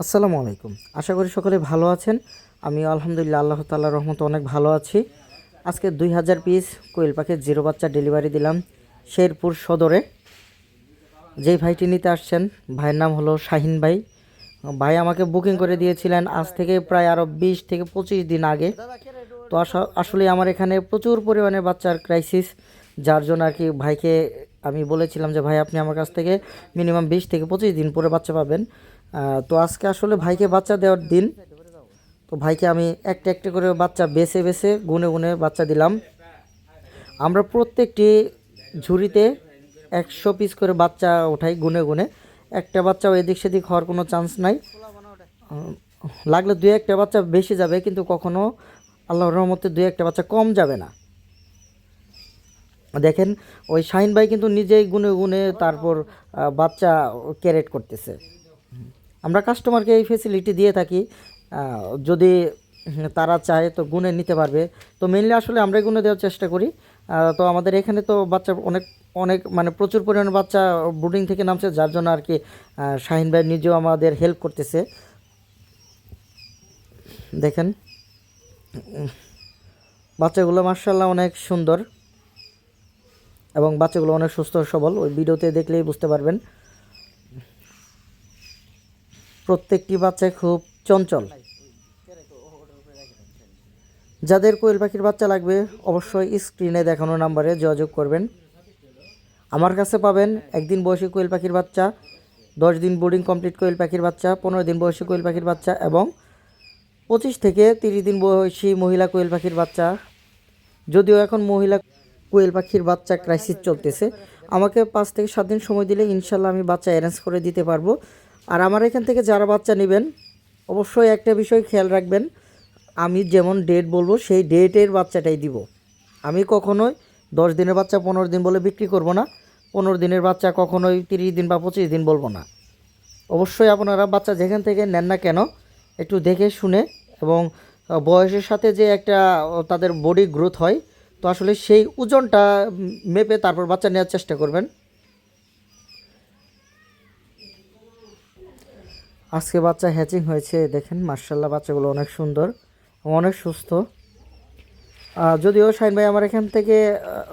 আসসালামু আলাইকুম। আশা করি সকলে ভালো আছেন। আমি আলহামদুলিল্লাহ আল্লাহ তাল্লাহ রহমত অনেক ভালো আছি। আজকে দুই হাজার পিস কোয়েল পাখির জিরো বাচ্চা ডেলিভারি দিলাম শেরপুর সদরে। যেই ভাইটি নিতে আসছেন, ভাইয়ের নাম হলো শাহিন ভাই। ভাই আমাকে বুকিং করে দিয়েছিলেন আজ থেকে প্রায় আরও বিশ থেকে পঁচিশ দিন আগে। তো আসলে আমার এখানে প্রচুর পরিমাণে বাচ্চার ক্রাইসিস যার জন্য আর কি ভাইকে আমি বলেছিলাম যে, ভাই, আপনি আমার কাছ থেকে মিনিমাম বিশ থেকে পঁচিশ দিন পরে বাচ্চা পাবেন। তো আজকে আসলে ভাইকে বাচ্চা দেওয়ার দিন। তো ভাইকে আমি একটা একটা করে বাচ্চা বেছে বেছে, গুনে গুনে বাচ্চা দিলাম। আমরা প্রত্যেকটি ঝুড়িতে একশো পিস করে বাচ্চা ওঠাই গুনে গুনে। একটা বাচ্চাও এদিক সেদিক হওয়ার কোনো চান্স নাই। লাগলে দুই একটা বাচ্চা বেশি যাবে, কিন্তু কখনো আল্লাহর রহমতে দুই একটা বাচ্চা কম যাবে না। দেখেন, ওই শাহিন ভাই কিন্তু নিজেই গুনে গুনে তারপর বাচ্চা ক্যারেট করতেছে। আমরা কাস্টমারকে এই ফেসিলিটি দিয়ে থাকি যদি তারা চায় তো গুনে নিতে পারবে। তো মেনলি আসলে আমরাই গুনে দেওয়ার চেষ্টা করি। তো আমাদের এখানে তো বাচ্চা অনেক অনেক মানে প্রচুর পরিমাণে বাচ্চা ব্রুডিং থেকে নামছে, যার জন্য আর কি শাহিন ভাই নিজেও আমাদের হেল্প করতেছে। দেখেন, বাচ্চাগুলো মার্শাল্লাহ অনেক সুন্দর এবং বাচ্চাগুলো অনেক সুস্থ সবল। ওই ভিডিওতে দেখলেই বুঝতে পারবেন। প্রত্যেকটি বাচ্চা খুব চঞ্চল। যাদের কোয়েল পাখির বাচ্চা লাগবে, অবশ্যই স্ক্রিনে দেখানো নাম্বারে যোগাযোগ করবেন। আমার কাছে পাবেন একদিন বয়সী কোয়েল পাখির বাচ্চা, দশ দিন বোর্ডিং কমপ্লিট কোয়েল পাখির বাচ্চা, পনেরো দিন বয়সী কোয়েল পাখির বাচ্চা এবং পঁচিশ থেকে তিরিশ দিন বয়সী মহিলা কোয়েল পাখির বাচ্চা। যদিও এখন মহিলা কোয়েল পাখির বাচ্চা ক্রাইসিস চলতেছে, আমাকে পাঁচ থেকে সাত দিন সময় দিলে ইনশাল্লাহ আমি বাচ্চা অ্যারেঞ্জ করে দিতে পারব। আর আমার এখান থেকে যারা বাচ্চা নেবেন, অবশ্যই একটা বিষয় খেয়াল রাখবেন, আমি যেমন ডেট বলব, সেই ডেটের বাচ্চাটাই দিব। আমি কখনোই দশ দিনের বাচ্চা পনেরো দিন বলে বিক্রি করব না, পনেরো দিনের বাচ্চা কখনোই তিরিশ দিন বা পঁচিশ দিন বলব না। অবশ্যই আপনারা বাচ্চা যেখান থেকে নেন না কেন, একটু দেখে শুনে এবং বয়সের সাথে যে একটা তাদের বডি গ্রোথ হয়, তো আসলে সেই ওজনটা মেপে তারপর বাচ্চা নেওয়ার চেষ্টা করবেন। আজকে বাচ্চা হ্যাচিং হয়েছে, দেখেন মার্শাল্লাহ বাচ্চাগুলো অনেক সুন্দর, অনেক সুস্থ। যদিও শাইন ভাই আমার এখান থেকে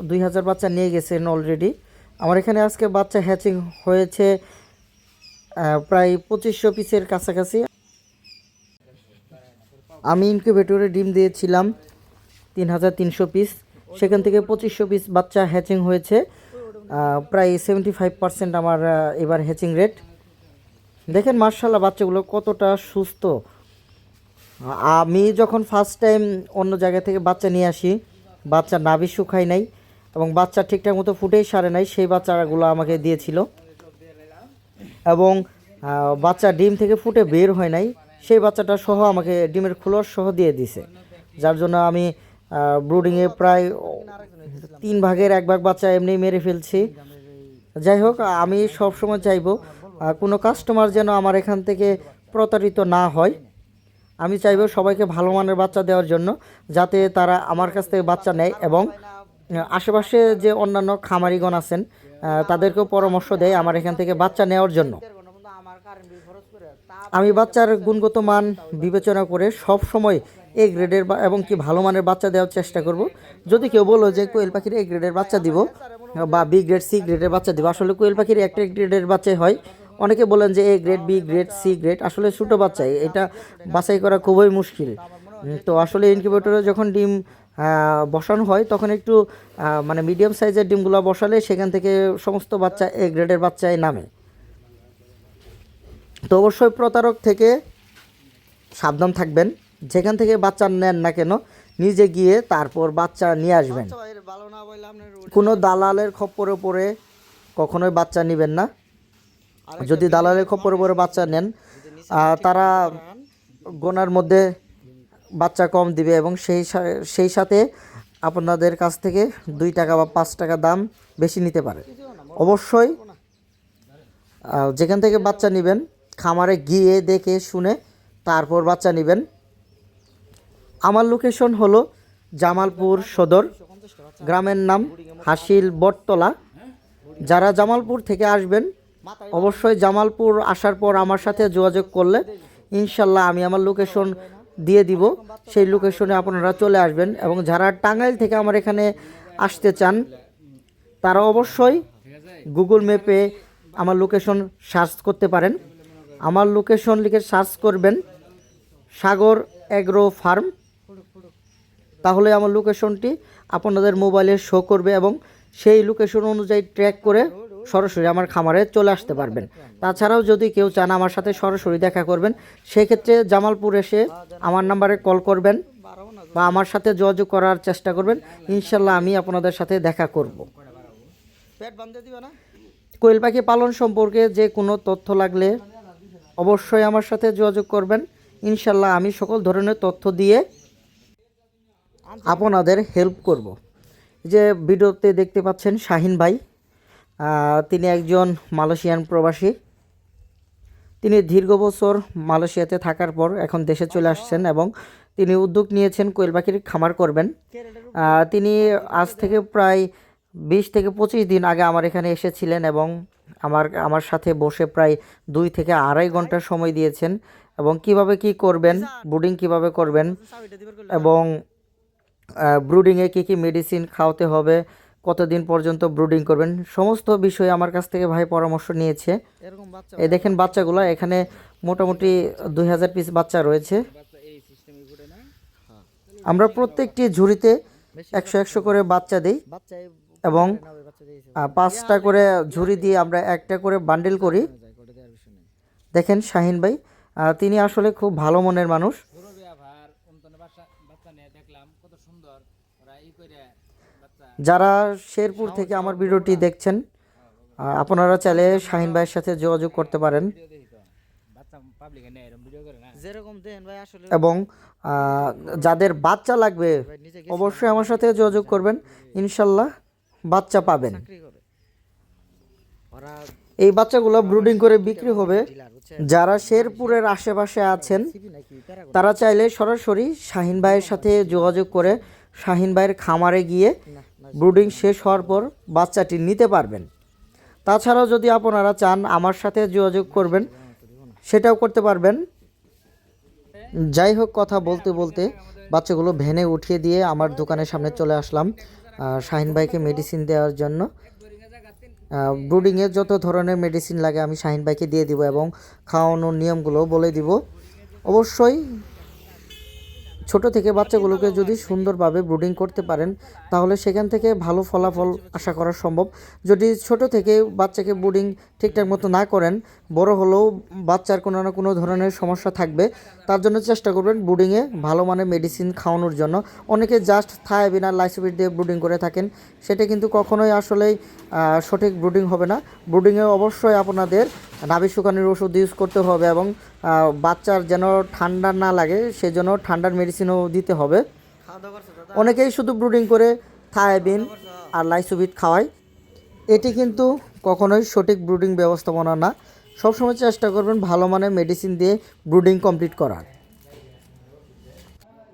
দুই হাজার বাচ্চা নিয়ে গেছেন অলরেডি আমার এখানে আজকে বাচ্চা হ্যাচিং হয়েছে প্রায় পঁচিশশো পিসের কাছাকাছি। আমি ইনকিউবেটরে ডিম দিয়েছিলাম, তিন হাজার তিনশো পিস। সেখান থেকে পঁচিশশো পিস বাচ্চা হ্যাচিং হয়েছে প্রায় সেভেন্টি ফাইভ পার্সেন্ট আমার এবার হ্যাচিং রেট দেখেন মার্শাল্লাহ বাচ্চাগুলো কতটা সুস্থ। আমি যখন ফার্স্ট টাইম অন্য জায়গা থেকে বাচ্চা নিয়ে আসি, বাচ্চা নাভি শুকাই নাই এবং বাচ্চা ঠিকঠাক মতো ফুটেই সারে নাই, সেই বাচ্চাগুলো আমাকে দিয়েছিল। এবং বাচ্চা ডিম থেকে ফুটে বের হয় নাই, সেই বাচ্চাটা সহ আমাকে ডিমের খোলস সহ দিয়ে দিছে। যার জন্য আমি ব্রুডিংয়ে প্রায় তিন ভাগের এক ভাগ বাচ্চা এমনি মেরে ফেলছি। যাই হোক, আমি সবসময় চাইব কোনো কাস্টমার যেন আমার এখান থেকে প্রতারিত না হয়, আমি চাইব সবাইকে ভালো মানের বাচ্চা দেওয়ার জন্য, যাতে তারা আমার কাছ থেকে বাচ্চা নেয় এবং আশেপাশে যে অন্যান্য খামারিগণ আছেন তাদেরকেও পরামর্শ দেয় আমার এখান থেকে বাচ্চা নেওয়ার জন্য। আমি বাচ্চার গুণগত মান বিবেচনা করে সব সময় এ গ্রেডের এবং কি ভালো মানের বাচ্চা দেওয়ার চেষ্টা করব। যদি কেউ বলো যে কোয়েল পাখির এ গ্রেডের বাচ্চা দিব, বা বি গ্রেড সি গ্রেডের বাচ্চা দিব, আসলে কোয়েল পাখির একটা গ্রেডের বাচ্চাই হয়। অনেকে বলেন যে A grade B grade C grade আসলে ছোটো বাচ্চা এটা বাছাই করা খুবই মুশকিল। তো আসলে ইনকিউবেটরে যখন ডিম বসানো হয়, তখন একটু মানে মিডিয়াম সাইজের ডিমগুলো বসালে সেখান থেকে সমস্ত বাচ্চা এ গ্রেডের বাচ্চায় নামে। তো অবশ্যই প্রতারক থেকে সাবধান থাকবেন। যেখান থেকে বাচ্চা নেন না কেন, নিজে গিয়ে তারপর বাচ্চা নিয়ে আসবেন। কোনো দালালের খপ্পরে পড়ে কখনোই বাচ্চা নেবেন না। যদি দালালের খপ্পরে পড়ে বাচ্চা নেন তারা গোনার মধ্যে বাচ্চা কম দিবে এবং সেই সা- সেই সাথে আপনাদের কাছ থেকে দুই টাকা বা পাঁচ টাকা দাম বেশি নিতে পারে। অবশ্যই যেখান থেকে বাচ্চা নেবেন খামারে গিয়ে দেখে শুনে তারপর বাচ্চা নেবেন। আমার লোকেশন হলো জামালপুর সদর গ্রামের নাম হাসিল বটতলা। যারা জামালপুর থেকে আসবেন অবশ্যই জামালপুর আসার পর আমার সাথে যোগাযোগ করলে ইনশাল্লাহ আমি আমার লোকেশন দিয়ে দিব। সেই লোকেশনে আপনারা চলে আসবেন এবং যারা টাঙ্গাইল থেকে আমার এখানে আসতে চান, তারা অবশ্যই গুগল ম্যাপে আমার লোকেশন সার্চ করতে পারেন। আমার লোকেশন লিখে সার্চ করবেন, সাগর অ্যাগ্রো ফার্ম। তাহলে আমার লোকেশনটি আপনাদের মোবাইলে শো করবে এবং সেই লোকেশন অনুযায়ী ট্র্যাক করে সরাসরি আমার খামারে চলে আসতে পারবেন। তাছাড়াও যদি কেউ চান আমার সাথে সরাসরি দেখা করবেন সেক্ষেত্রে জামালপুর এসে আমার নাম্বারে কল করবেন বা আমার সাথে যোগাযোগ করার চেষ্টা করবেন। ইনশাল্লাহ আমি আপনাদের সাথে দেখা করব। কোয়েল পাখি পালন সম্পর্কে যে কোনো তথ্য লাগলে অবশ্যই আমার সাথে যোগাযোগ করবেন। ইনশাল্লাহ আমি সকল ধরনের তথ্য দিয়ে আপনাদের হেল্প করব। যে ভিডিওতে দেখতে পাচ্ছেন শাহিন ভাই। তিনি একজন মালয়েশিয়ান প্রবাসী। তিনি দীর্ঘ বছর মালয়েশিয়াতে থাকার পর এখন দেশে চলে আসছেন এবং তিনি উদ্যোগ নিয়েছেন কোয়েল পাখির খামার করবেন। তিনি আজ থেকে প্রায় বিশ থেকে পঁচিশ দিন আগে আমার এখানে এসেছিলেন এবং আমার আমার সাথে বসে প্রায় দুই থেকে আড়াই ঘণ্টা সময় দিয়েছেন এবং কীভাবে কি করবেন বুডিং কীভাবে করবেন এবং ব্রুডিংয়ে কী কী মেডিসিন খাওয়াতে হবে কতদিন পর্যন্ত ব্রুডিং করবেন? সমস্ত বিষয়ে আমার কাছ থেকে ভাই পরামর্শ নিয়েছে। এই দেখেন বাচ্চাগুলো এখানে মোটামুটি দুই হাজার পিস বাচ্চা রয়েছে। আমরা প্রত্যেকটি ঝুড়িতে একশো একশো করে বাচ্চা দিই এবং পাঁচটা করে ঝুড়ি দিয়ে আমরা একটা করে বান্ডেল করি। দেখেন শাহিন ভাই তিনি আসলে খুব ভালো মনের মানুষ পুরো ব্যবহার অন্তনে বাচ্চা বাচ্চা নিয়ে দেখলাম কত সুন্দর ওরা ই করে বাচ্চা যারা শেরপুর থেকে আমার ভিডিওটি দেখছেন আপনারা চাইলে শাহিন ভাইয়ের সাথে যোগাযোগ করতে পারেন। এবং যাদের বাচ্চা লাগবে অবশ্যই আমার সাথে যোগাযোগ করবেন। ইনশাল্লাহ বাচ্চা পাবেন। এই বাচ্চাগুলো ব্রুডিং করে বিক্রি হবে। যারা শেরপুরের আশেপাশে আছেন তারা চাইলে সরাসরি শাহিন ভাইয়ের সাথে যোগাযোগ করে শাহিন ভাইয়ের খামারে গিয়ে ব্রুডিং শেষ হওয়ার পর বাচ্চাটি নিতে পারবেন। তাছাড়াও যদি আপনারা চান আমার সাথে যোগাযোগ করবেন, সেটাও করতে পারবেন। যাই হোক, কথা বলতে বলতে বাচ্চাগুলো ভ্যানে উঠিয়ে দিয়ে আমার দোকানের সামনে চলে আসলাম শাহিন ভাইকে মেডিসিন দেওয়ার জন্য। ব্রুডিংয়ে যত ধরনের মেডিসিন লাগে আমি শাহিন ভাইকে দিয়ে দিব এবং খাওয়ানোর নিয়মগুলো বলে দিব। অবশ্যই ছোট থেকে বাচ্চাগুলোকে যদি সুন্দরভাবে ব্রুডিং করতে পারেন, তাহলে সেখান থেকে ভালো ফলাফল আশা করা সম্ভব। যদি ছোট থেকে বাচ্চাকে ব্রুডিং ঠিকঠাক মতো না করেন বড় হলেও বাচ্চার কোনো না কোনো ধরনের সমস্যা থাকবে। তার জন্য চেষ্টা করবেন ব্রুডিংয়ে ভালো মানের মেডিসিন খাওয়ানোর জন্য। অনেকে জাস্ট থায়াবিন আর লাইসোবিট দিয়ে ব্রুডিং করে থাকেন। সেটা কিন্তু কখনোই আসলেই সঠিক ব্রুডিং হবে না। ব্রুডিংয়ে অবশ্যই আপনাদের নাভি শুকানোর ওষুধ ইউজ করতে হবে এবং বাচ্চার যেন ঠান্ডা না লাগে সেজন্য ঠান্ডার মেডিসিনও দিতে হবে। অনেকেই শুধু ব্রুডিং করে থায়াবিন আর লাইসোবিট খাওয়ায়। এটি কিন্তু কখনোই সঠিক ব্রুডিং ব্যবস্থাপনা না। সবসময় চেষ্টা করবেন ভালো মানের মেডিসিন দিয়ে ব্রুডিং কমপ্লিট করার।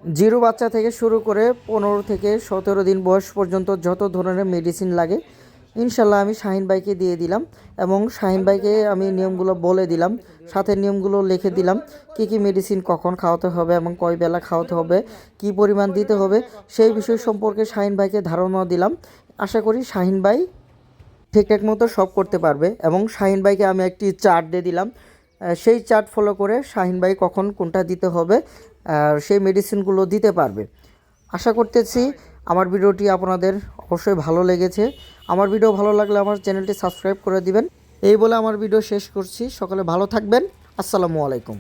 জিরো বাচ্চা থেকে শুরু করে পনেরো থেকে সতেরো দিন বয়স পর্যন্ত যত ধরনের মেডিসিন লাগে, ইনশাল্লাহ আমি শাহিন ভাইকে দিয়ে দিলাম এবং শাহিন ভাইকে আমি নিয়মগুলো বলে দিলাম, সাথে নিয়মগুলো লিখে দিলাম, কি কি মেডিসিন কখন খাওয়াতে হবে এবং কয় বেলা খাওয়াতে হবে, কি পরিমাণ দিতে হবে, সেই বিষয় সম্পর্কে শাহিন ভাইকে ধারণা দিলাম। আশা করি শাহিন ভাই ঠিকঠাক মতো সব করতে পারবে এবং শাহিন ভাইকে আমি একটি চার্ট দিয়ে দিলাম। সেই চার্ট ফলো করে শাহিন ভাই কখন কোনটা দিতে হবে সেই মেডিসিনগুলো দিতে পারবে। আশা করতেছি আমার ভিডিওটি আপনাদের অবশ্যই ভালো লেগেছে। আমার ভিডিও ভালো লাগলে আমার চ্যানেলটি সাবস্ক্রাইব করে দিবেন। এই বলে আমার ভিডিও শেষ করছি। সকালে ভালো থাকবেন। আসসালামু আলাইকুম।